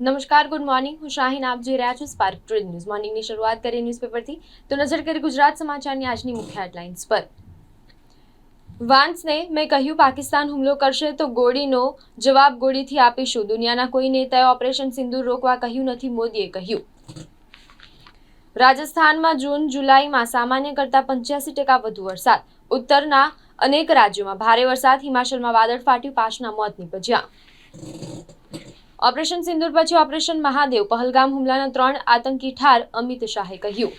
નમસ્કાર, good morning. હું શાહીન, આપ જોઈ રહ્યા છો સ્પાર્ક ટ્રેડ ન્યૂઝ. મોર્નિંગની શરૂઆત કરીએ ન્યૂઝપેપરથી. તો નજર કરી ગુજરાત સમાચારની આજની મુખ્ય હેડલાઇન્સ પર. વાન્સને મેં કહ્યું, પાકિસ્તાન હુમલો કરશે તો ગોળીનો જવાબ ગોળીથી આપીશું. દુનિયાના કોઈ નેતાએ ઓપરેશન સિંદૂર રોકવા કહ્યું નથી, મોદીએ કહ્યું. રાજસ્થાનમાં જૂન, જુલાઈમાં સામાન્ય કરતાં પંચ્યાસી ટકા વધુ વરસાદ. ઉત્તરના અનેક રાજ્યોમાં ભારે વરસાદ. હિમાચલમાં વાદળ ફાટ્યું પાંચના મોત નીપજ્યા. ઓપરેશન સિંદુર પછી ઓપરેશન મહાદેવ પહલગામ હુમલાના ત્રણ આતંકી ઠાર અમિત શાહે કહ્યું.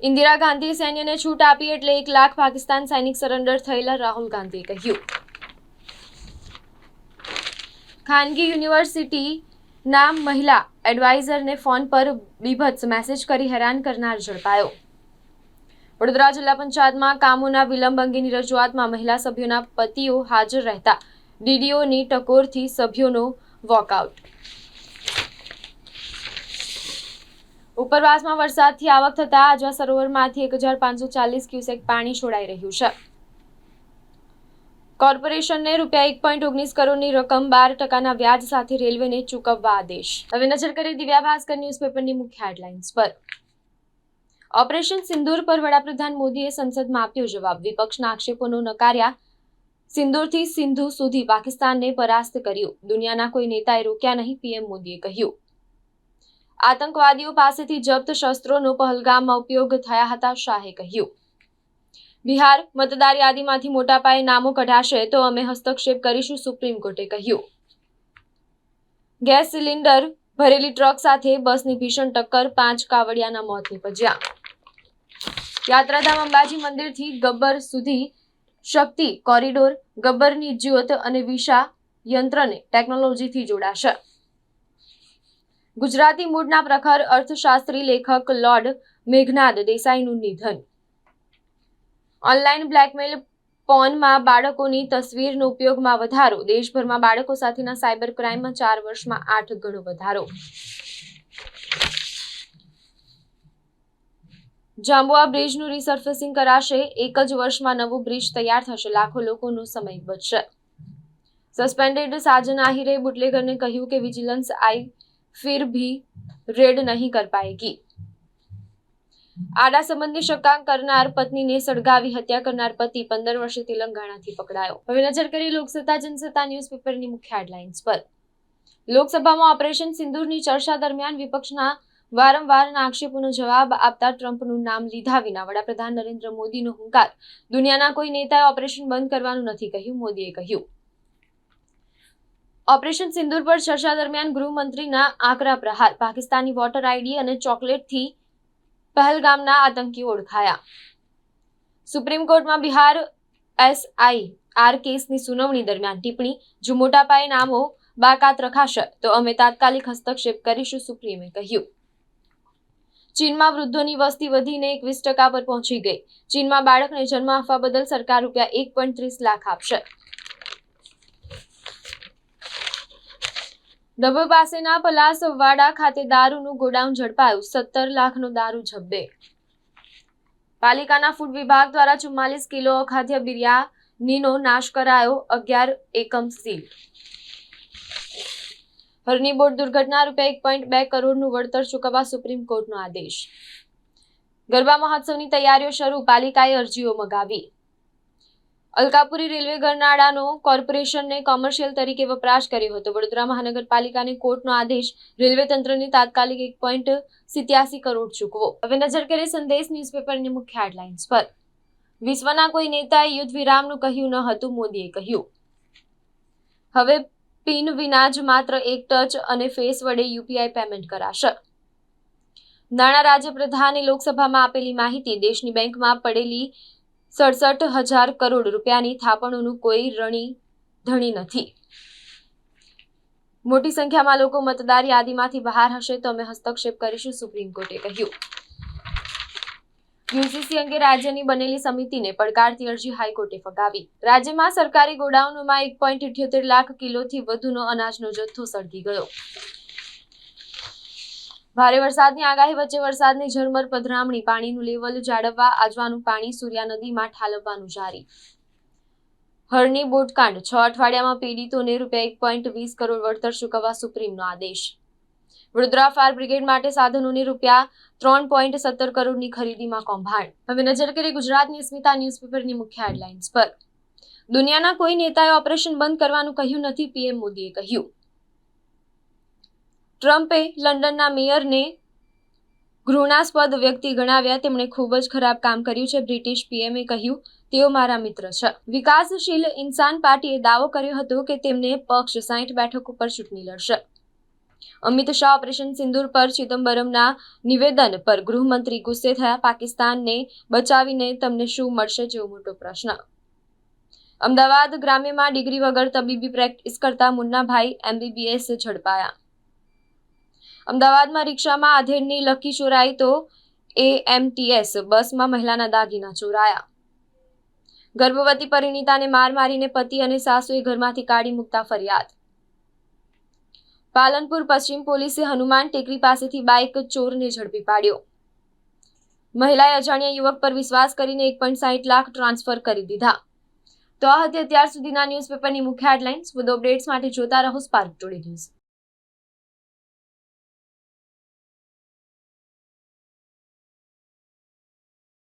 ઇન્દિરા ગાંધી સૈન્યને છૂટ આપી એટલે એક લાખ પાકિસ્તાન સૈનિક સરેન્ડર થયેલા રાહુલ ગાંધીએ કહ્યું. ખાનગી યુનિવર્સિટીના મહિલા એડવાઇઝરને ફોન પર બીભત્સ મેસેજ કરી હેરાન કરનાર ઝડપાયો. વડોદરા જિલ્લા પંચાયતમાં કામોના વિલંબ અંગેની રજૂઆતમાં મહિલા સભ્યોના પતિઓ હાજર રહેતા. ડીડીઓની ટકોરથી સભ્યોનો વોકઆઉટ. ઉપરવાસમાં વરસાદથી આવક થતા આજવા સરોવરમાંથી એક હજાર પાંચસો ચાલીસ ક્યુસેક પાણી છોડાઈ રહ્યું છે. કોર્પોરેશનને રૂપિયા એક પોઈન્ટ ઓગણીસ કરોડની રકમ બાર ટકાના વ્યાજ સાથે રેલવેને ચૂકવવા આદેશ. હવે નજર કરીએ દિવ્યા ભાસ્કર ન્યૂઝપેપરની મુખ્ય હેડલાઇન્સ પર. ઓપરેશન સિંદૂર પર વડાપ્રધાન મોદીએ સંસદમાં આપ્યો જવાબ. વિપક્ષના આક્ષેપોનો નકાર્યા. સિંદૂરથી સિંધુ સુધી પાકિસ્તાનને પરાસ્ત કર્યું. દુનિયાના કોઈ નેતાએ રોક્યા નહીં, પીએમ મોદીએ કહ્યું. આતંકવાદીઓ પાસેથી જપ્ત શસ્ત્રોનો પહલગામમાં ઉપયોગ થયા હતા, શાહે કહ્યું. બિહાર મતદાર યાદીમાંથી મોટા પાયે નામો કઢાશે તો અમે હસ્તક્ષેપ કરીશું, સુપ્રીમ કોર્ટે કહ્યું. ગેસ સિલિન્ડર, ભરેલી ટ્રક સાથે બસની ભીષણ ટક્કર, પાંચ કાવડિયાના મોત નીપજ્યા. યાત્રાધામ અંબાજી મંદિરથી ગબ્બર સુધી શક્તિ કોરિડોર ગબ્બરની જ્યોત અને વિશા યંત્રને ટેકનોલોજીથી જોડાશે. ગુજરાતી મૂળના પ્રખર અર્થશાસ્ત્રી લેખક લોર્ડ મેઘનાદ દેસાઈનું નિધન. ઓનલાઈન બ્લેકમેલ પોનમાં બાળકોની તસવીરનો ઉપયોગમાં વધારો, દેશભરમાં બાળકો સાથેના સાયબર ક્રાઇમમાં ચાર વર્ષમાં આઠ ગણો વધારો. જાંબુઆ બ્રિજનું રિસર્ફેસિંગ કરાશે. એક જ વર્ષમાં નવું બ્રિજ તૈયાર થશે. લાખો લોકોનો સમય બચશે. સસ્પેન્ડેડ સાજન આહિરે બુટલેગરને કહ્યું કે વિજિલન્સ આઈ ફિર ભી રેડ નહીં કર પાએગી આડા સંબંધી શંકા કરનાર પત્નીને સળગાવી હત્યા કરનાર પતિ પંદર વર્ષે તેલંગાણાથી પકડાયો. હવે નજર કરી લોકસત્તા, જનસત્તા ન્યૂઝપેપરની મુખ્ય હેડલાઇન્સ પર. લોકસભામાં ઓપરેશન સિંદૂરની ચર્ચા દરમિયાન વિપક્ષના વારંવારના આક્ષેપોનો જવાબ આપતા ટ્રમ્પનું નામ લીધા વિના વડાપ્રધાન નરેન્દ્ર મોદીનો હુંકાર. દુનિયાના કોઈ નેતાએ ઓપરેશન બંધ કરવાનું નથી કહ્યું, મોદીએ કહ્યું. ઓપરેશન સિંદૂર પર ચર્ચા દરમિયાન ગૃહમંત્રીના આકરા પ્રહાર, પાકિસ્તાની વોટર આઈડી અને ચોકલેટથી પહેલગામના આતંકી ઓળખાયા. સુપ્રીમ કોર્ટમાં બિહાર એસઆઈ આર કેસની સુનાવણી દરમિયાન ટિપ્પણી, જો મોટા પાયે નામો બાકાત રખાશે, તો અમે તાત્કાલિક હસ્તક્ષેપ કરીશું, સુપ્રીમે કહ્યું. ચીનમાં વૃદ્ધોની વસ્તી વધીને એકવીસ ટકા પર પહોંચી ગઈ. ચીનમાં બાળકને જન્મ આપવા બદલ સરકાર રૂપિયા એક પોઈન્ટ ત્રીસ લાખ આપશે. ડભોઈ પાસેના પલાસવાડા ખાતે દારૂનું ગોડાઉન ઝડપાયું. સત્તર લાખનો દારૂ ઝબ્બે પાલિકાના ફૂડ વિભાગ દ્વારા ચુમ્માલીસ કિલો અખાદ્ય બિરયાનીનો નાશ કરાયો અગિયાર એકમ સીલ. હરની બોટ દુર્ઘટના રૂપિયા એક પોઈન્ટ બે કરોડનું વળતર ચૂકવવા સુપ્રીમ કોર્ટનો આદેશ. ગરબા મહોત્સવની તૈયારીઓ શરૂ, પાલિકાએ અરજીઓ મગાવી. અલકાપુરી રેલવે ગરનાળાનો કોર્પોરેશનને કોમર્શિયલ તરીકે વપરાશ કર્યો હતો. વડોદરા મહાનગરપાલિકાને કોર્ટનો આદેશ રેલવે તંત્રને તાત્કાલિક એક પોઈન્ટ સિત્યાસી કરોડ ચૂકવો. હવે નજર કરીએ સંદેશ ન્યૂઝપેપરની મુખ્ય હેડલાઇન્સ પર. વિશ્વના કોઈ નેતાએ યુદ્ધ વિરામનું કહ્યું ન હતું, મોદીએ કહ્યું. હવે પિન વિના જ માત્ર એક ટચ અને ફેસ વડે યુપીઆઈ પેમેન્ટ કરાશે. નાણાં રાજ્યપ્રધાને લોકસભામાં આપેલી માહિતી દેશની બેંકમાં પડેલી સડસઠ હજાર કરોડ રૂપિયાની થાપણોનું કોઈ રણી ધણી નથી. મોટી સંખ્યામાં લોકો મતદાર યાદીમાંથી બહાર હશે તો અમે હસ્તક્ષેપ કરીશું, સુપ્રીમ કોર્ટે કહ્યું. યુસીસી અંગે રાજ્યની બનેલી સમિતિને પડકારતી અરજી હાઈકોર્ટે ફગાવી. રાજ્યમાં સરકારી ગોડાઉનોમાં એક પોઈન્ટ ઇઠ્યોતેર લાખ કિલોથી વધુનો અનાજનો જથ્થો સળગી ગયો. ભારે વરસાદની આગાહી વચ્ચે વરસાદની ઝરમર પધરામણી, પાણીનું લેવલ જાળવવા, આજવાનું પાણી સૂર્યા નદીમાં ઠાલવવાનું જારી. હરની બોટકાંડ, છ અઠવાડિયામાં પીડિતોને રૂપિયા એક પોઈન્ટ વીસ કરોડ વળતર ચૂકવવા સુપ્રીમનો આદેશ. વડોદરા ફાયર બ્રિગેડ માટે સાધનોની રૂપિયા ત્રણ પોઈન્ટ સત્તર કરોડની ખરીદીમાં કૌભાંડ. હવે નજર કરીએ ગુજરાતની સ્મિતા ન્યૂઝપેપરની મુખ્ય હેડલાઇન્સ પર. દુનિયાના કોઈ નેતાએ ઓપરેશન બંધ કરવાનું કહ્યું નથી, પીએમ મોદીએ કહ્યું. ટ્રમ્પે લંડનના મેયરને ઘૃણાસ્પદ વ્યક્તિ ગણાવ્યા. તેમણે ખૂબ જ ખરાબ કામ કર્યું છે, બ્રિટિશ પીએમએ કહ્યું. તેઓ મારા મિત્ર છે. વિકાસશીલ ઇન્સાન પાર્ટીએ દાવો કર્યો હતો કે તેમને પક્ષ સાઠ બેઠક ઉપર ચૂંટણી લડશે. અમિત શાહ ઓપરેશન સિંદૂર પર ચિદમ્બરમના નિવેદન પર ગૃહમંત્રી ગુસ્સે થયા. પાકિસ્તાનને બચાવીને તમને શું મળશે જેવો મોટો પ્રશ્ન. અમદાવાદ ગ્રામ્યમાં ડિગ્રી વગર તબીબી પ્રેક્ટિસ કરતા મુન્નાભાઈ એમબીબીએસ ઝડપાયા. અમદાવાદમાં રિક્ષામાં આધેડની લકી ચોરાઈ તો એએમટીએસ બસમાં મહિલાના દાગીના ચોરાયા. ગર્ભવતી પરિણીતાને માર મારીને પતિ અને સાસુએ ઘરમાંથી કાઢી મૂકતા ફરિયાદ. પાલનપુર પશ્ચિમ પોલીસે હનુમાન ટેકરી પાસેથી બાઇક ચોરને ઝડપી પાડ્યો. મહિલાએ અજાણ્યા યુવક પર વિશ્વાસ કરીને એક પોઈન્ટ સાહીઠ લાખ ટ્રાન્સફર કરી દીધા. તો આ હતી અત્યાર સુધીના ન્યૂઝપેપરની મુખ્ય હેડલાઇન્સ વધુ અપડેટ્સ માટે જોતા રહો સ્પાર્ક ટુડે ન્યૂઝ